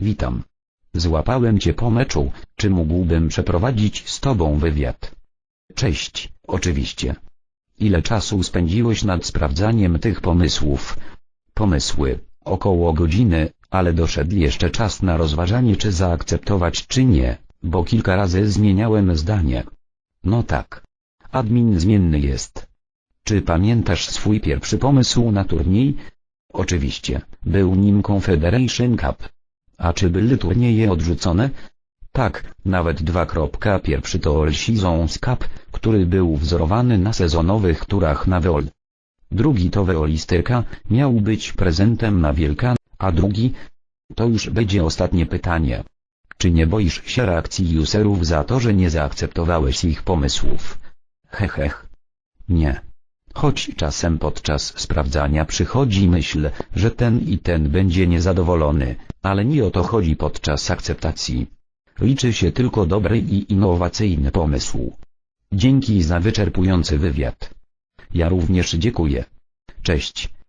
Witam. Złapałem cię po meczu, czy mógłbym przeprowadzić z tobą wywiad? Cześć, oczywiście. Ile czasu spędziłeś nad sprawdzaniem tych pomysłów? Pomysły, około godziny, ale doszedł jeszcze czas na rozważanie czy zaakceptować czy nie, bo kilka razy zmieniałem zdanie. No tak. Admin zmienny jest. Czy pamiętasz swój pierwszy pomysł na turniej? Oczywiście, był nim Confederation Cup. A czy były turnieje odrzucone? Tak, nawet dwa. Pierwszy to All Seasons który był wzorowany na sezonowych turach na Weol. Drugi to Weolistyka, miał być prezentem na Wielkan, a drugi? To już będzie ostatnie pytanie. Czy nie boisz się reakcji userów za to, że nie zaakceptowałeś ich pomysłów? Hehech. Nie. Choć czasem podczas sprawdzania przychodzi myśl, że ten i ten będzie niezadowolony, ale nie o to chodzi podczas akceptacji. Liczy się tylko dobry i innowacyjny pomysł. Dzięki za wyczerpujący wywiad. Ja również dziękuję. Cześć.